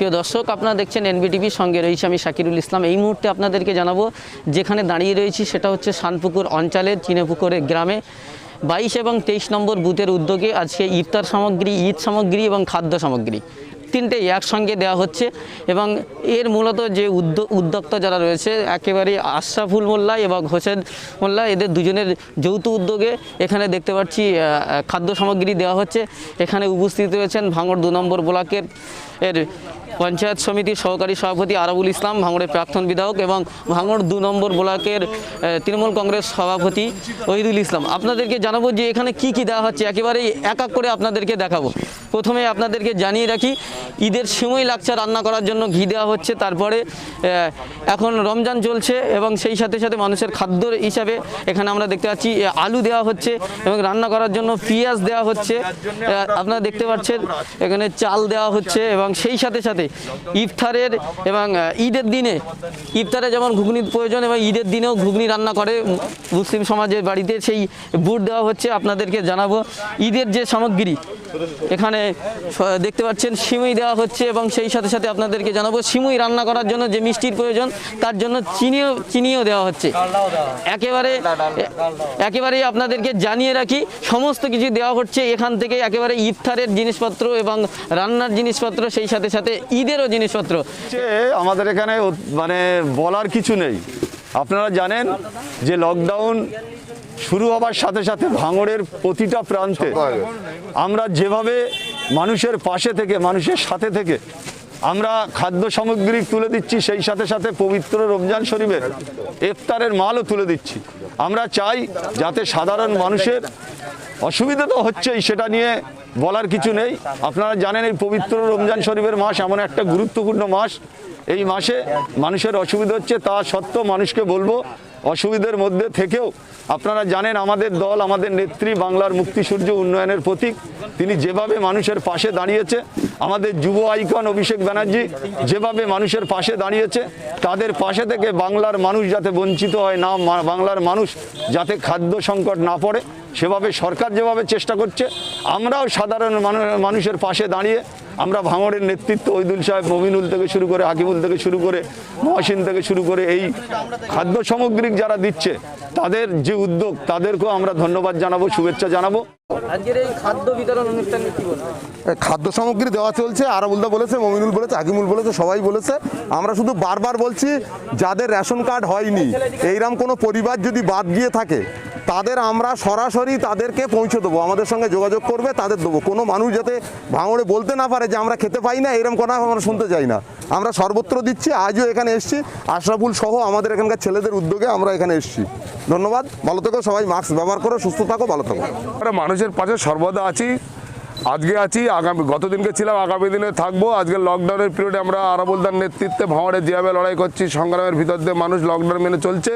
প্রিয় দর্শক, আপনারা দেখছেন এনবিটিভির সঙ্গে রয়েছে আমি শাকিরুল ইসলাম। এই মুহূর্তে আপনাদেরকে জানাব, যেখানে দাঁড়িয়ে রয়েছি সেটা হচ্ছে শানপুকুর অঞ্চলের চিনেপুকুরের গ্রামে। বাইশ এবং তেইশ নম্বর বুথের উদ্যোগে আজকে ইফতার সামগ্রী, ঈদ সামগ্রী এবং খাদ্য সামগ্রী। তিনটে একসঙ্গে দেওয়া হচ্ছে এবং এর মূলত যে উদ্যোক্তা যারা রয়েছে, একেবারে আশরাফুল মোল্লা এবং হোসেন মোল্লা, এদের দুজনের যৌথ উদ্যোগে এখানে দেখতে পাচ্ছি খাদ্য সামগ্রী দেওয়া হচ্ছে। এখানে উপস্থিত রয়েছেন ভাঙড় দু নম্বর ব্লকের এর পঞ্চায়েত সমিতির সহকারী সভাপতি আরাবুল ইসলাম, ভাঙড়ের প্রাক্তন বিধায়ক এবং ভাঙড় দু নম্বর ব্লকের তৃণমূল কংগ্রেস সভাপতি ওহিদুল ইসলাম। আপনাদেরকে জানাব যে এখানে কি কি দেওয়া হচ্ছে, একেবারেই এক এক করে আপনাদেরকে দেখাবো। প্রথমে আপনাদেরকে জানিয়ে রাখি, ঈদের সময় লাগছে রান্না করার জন্য ঘি দেওয়া হচ্ছে, তারপরে এখন রমজান চলছে এবং সেই সাথে সাথে মানুষের খাদ্য হিসাবে এখানে আমরা দেখতে পাচ্ছি আলু দেওয়া হচ্ছে এবং রান্না করার জন্য পেঁয়াজ দেওয়া হচ্ছে আপনারা দেখতে পাচ্ছেন, এখানে চাল দেওয়া হচ্ছে এবং সেই সাথে সাথে ইফতারের এবং ঈদের দিনে, ইফতারে যেমন ঘুগনির প্রয়োজন এবং ঈদের দিনেও ঘুগনি রান্না করে মুসলিম সমাজের বাড়িতে সেই বুট দেওয়া হচ্ছে, আপনাদেরকে জানাব, ঈদের যে সামগ্রী, এখানে স- দেখতে পাচ্ছেন সিমুই দেওয়া হচ্ছে এবং সেই সাথে সাথে আপনাদেরকে জানাব সিমুই রান্না করার জন্য যে মিষ্টির প্রয়োজন তার জন্য চিনিও চিনিও দেওয়া হচ্ছে। একেবারে একেবারেই আপনাদেরকে জানিয়ে রাখি সমস্ত কিছু দেওয়া হচ্ছে এখান থেকে একেবারে ইফতারের জিনিসপত্র এবং রান্নার জিনিসপত্র সেই সাথে সাথে ঈদেরও জিনিসপত্র। আমাদের এখানে ও- মানে বলার কিছু নেই। আপনারা জানেন যে লকডাউন শুরু হবার সাথে সাথে ভাঙড়ের প্রতিটা প্রান্তে আমরা যেভাবে মানুষের পাশে থেকে, মানুষের সাথে থেকে আমরা খাদ্য সামগ্রী তুলে দিচ্ছি, সেই সাথে সাথে পবিত্র রমজান শরীফের ইফতারের মালও তুলে দিচ্ছি। আমরা চাই যাতে সাধারণ মানুষের অসুবিধা তো হচ্ছেই, সেটা নিয়ে বলার কিছু নেই। আপনারা জানেন এই পবিত্র রমজান শরীফের মাস এমন একটা গুরুত্বপূর্ণ মাস। এই মাসে মানুষের অসুবিধা হচ্ছে, তা সত্ত্বেও মানুষকে বলব অসুবিধার মধ্যে থেকেও আপনারা জানেন আমাদের দল, আমাদের নেত্রী, বাংলার মুক্তিসূর্য উন্নয়নের প্রতীক। তিনি যেভাবে মানুষের পাশে দাঁড়িয়েছে, আমাদের যুব আইকন অভিষেক ব্যানার্জি যেভাবে মানুষের পাশে দাঁড়িয়েছে, তাদের পাশে থেকে বাংলার মানুষ যাতে বঞ্চিত হয় না বাংলার মানুষ যাতে খাদ্য সংকট না পড়ে, সেভাবে সরকার যেভাবে চেষ্টা করছে, আমরাও সাধারণ মানুষের পাশে দাঁড়িয়ে আমরা ভাঙড়ের নেতৃত্ব ঐদুল সাহেব মমিনুল থেকে শুরু করে হাকিমুল থেকে শুরু করে মহসিন থেকে শুরু করে এই খাদ্য সামগ্রিক যারা দিচ্ছে তাদের যে উদ্যোগ তাদেরকেও আমরা ধন্যবাদ জানাব শুভেচ্ছা জানাব। খাদ্য বিতরণ অনুষ্ঠানে কি বলবেন? এ, খাদ্য সামগ্রী দেওয়া চলছে আরাবুলদা বলেছে মমিনুল বলেছে হাকিমুল বলেছে সবাই বলেছে। আমরা শুধু বারবার বলছি যাদের রেশন কার্ড হয়নি এইরকম কোনো পরিবার যদি বাদ গিয়ে থাকে তাদের আমরা সরাসরি তাদেরকে পৌঁছে দেবো, আমাদের সঙ্গে যোগাযোগ করবে, তাদের দেবো। কোনো মানুষ যাতে ভাঙড়ে বলতে না পারে যে আমরা খেতে পাই না, এরকম কথা আমরা শুনতে চাই না। আমরা সর্বত্র দিচ্ছি, আজও এখানে এসছি, আশরাফুল সহ আমাদের এখানকার ছেলেদের উদ্যোগে আমরা এখানে এসছি। ধন্যবাদ, ভালো থেকো, সবাই মাস্ক ব্যবহার করো, সুস্থ থাকো, ভালো থাকো। আমরা মানুষের পাশে সর্বদা আছি, আজকে আছি, আগামী, গতদিনকে ছিলাম, আগামী দিনে থাকব। আজকে লকডাউনের পিরিয়ডে আমরা আরাবুলদার নেতৃত্বে ভাঁড়ে যেভাবে লড়াই করছি, সংগ্রামের ভিতর দিয়ে মানুষ লকডাউন মেনে চলছে।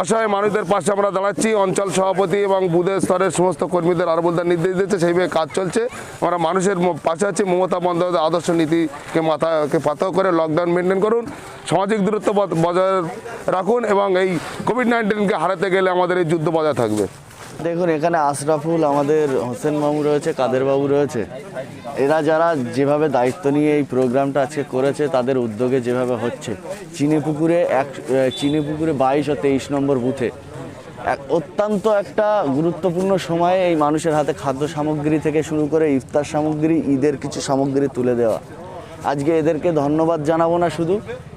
অসহায় মানুষদের পাশে আমরা দাঁড়াচ্ছি। অঞ্চল সভাপতি এবং বুধের স্তরের সমস্ত কর্মীদের আরাবুলদার নির্দেশ দিচ্ছে সেইভাবে কাজ চলছে। আমরা মানুষের পাশে আছি। মমতা বন্দ্যোপাধ্যায় আদর্শ নীতিকে মাথাকে পাতাও করে লকডাউন মেনটেন করুন। সামাজিক দূরত্ব বজায় রাখুন এবং এই কোভিড নাইন্টিনকে হারাতে গেলে আমাদের এই যুদ্ধ বজায় থাকবে। দেখুন, এখানে আশরাফুল, আমাদের হোসেন বাবু রয়েছে, কাদের বাবু রয়েছে। এরা যারা যেভাবে দায়িত্ব নিয়ে এই প্রোগ্রামটা আজকে করেছে, তাদের উদ্যোগে যেভাবে হচ্ছে। চিনিপুকুরে এক চিনিপুকুরে বাইশ ও তেইশ নম্বর বুথে। এক, অত্যন্ত একটা গুরুত্বপূর্ণ সময়ে এই মানুষের হাতে খাদ্য সামগ্রী থেকে শুরু করে ইফতার সামগ্রী, ঈদের কিছু সামগ্রী তুলে দেওয়া। আজকে এদেরকে ধন্যবাদ জানাব না শুধু,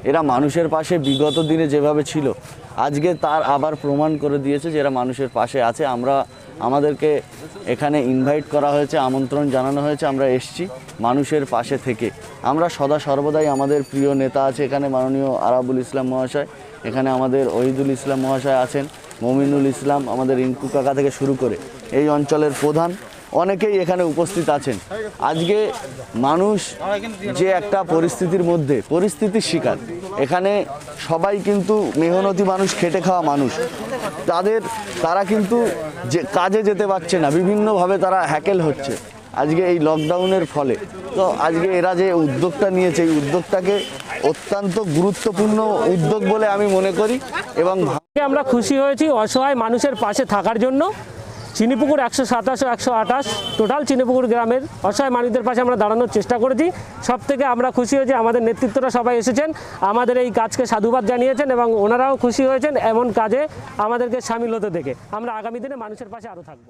এরা মানুষের পাশে বিগত দিনে যেভাবে ছিল, আজকে তার আবার প্রমাণ করে দিয়েছে যে এরা মানুষের পাশে আছে। আমরা, আমাদেরকে এখানে ইনভাইট করা হয়েছে, আমন্ত্রণ জানানো হয়েছে, আমরা এসছি মানুষের পাশে থেকে। আমরা সদা সর্বদাই আমাদের প্রিয় নেতা আছে এখানে, মাননীয় আরাবুল ইসলাম মহাশয়। এখানে আমাদের ওহিদুল ইসলাম মহাশয় আছেন, মমিনুল ইসলাম আমাদের ইনকু কাকা থেকে শুরু করে এই অঞ্চলের প্রধান। অনেকেই এখানে উপস্থিত আছেন। আজকে মানুষ যে একটা পরিস্থিতির মধ্যে, পরিস্থিতির শিকার। এখানে সবাই কিন্তু মেহনতি মানুষ, খেটে খাওয়া মানুষ। তাদের, তারা কিন্তু যে, কাজে যেতে পারছে না। বিভিন্নভাবে তারা হ্যাকেল হচ্ছে। আজকে এই লকডাউনের ফলে। তো আজকে এরা যে উদ্যোগটা নিয়েছে, এই উদ্যোগটাকে অত্যন্ত গুরুত্বপূর্ণ উদ্যোগ বলে আমি মনে করি এবং আমরা খুশি হয়েছি অসহায় মানুষের পাশে থাকার জন্য। চিনিপুকুর একশো সাতাশ ও একশো আঠাশ। টোটাল চিনিপুকুর গ্রামের অসহায় মানুষদের পাশে আমরা দাঁড়ানোর চেষ্টা করেছি। সব থেকে আমরা খুশি হয়েছি, আমাদের নেতৃত্বরা সবাই এসেছেন, আমাদের এই কাজকে সাধুবাদ জানিয়েছেন এবং ওনারাও খুশি হয়েছেন এমন কাজে আমাদেরকে সামিল হতে দেখে। আমরা আগামী দিনে মানুষের পাশে আরও থাকব।